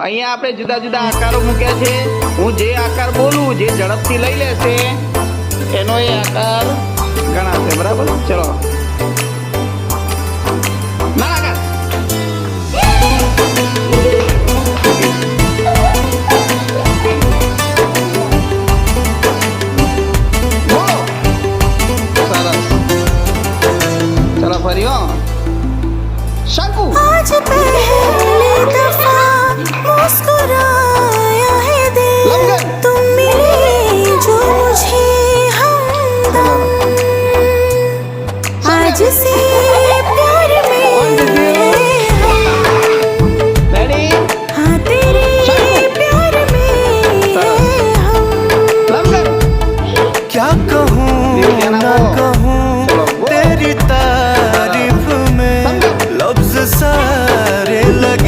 અહીંયા આપણે જુદા જુદા આકારો મૂક્યા છે. હું જે આકાર બોલું, જે ઝડપથી લઈ લેશે, એનો એ આકાર ગણાશે. બરાબર? ચલો. चलो फरियो शंकु आज पे क्या कहूँ ना कहूँ तेरी तारीफ में लफ्ज सारे लगे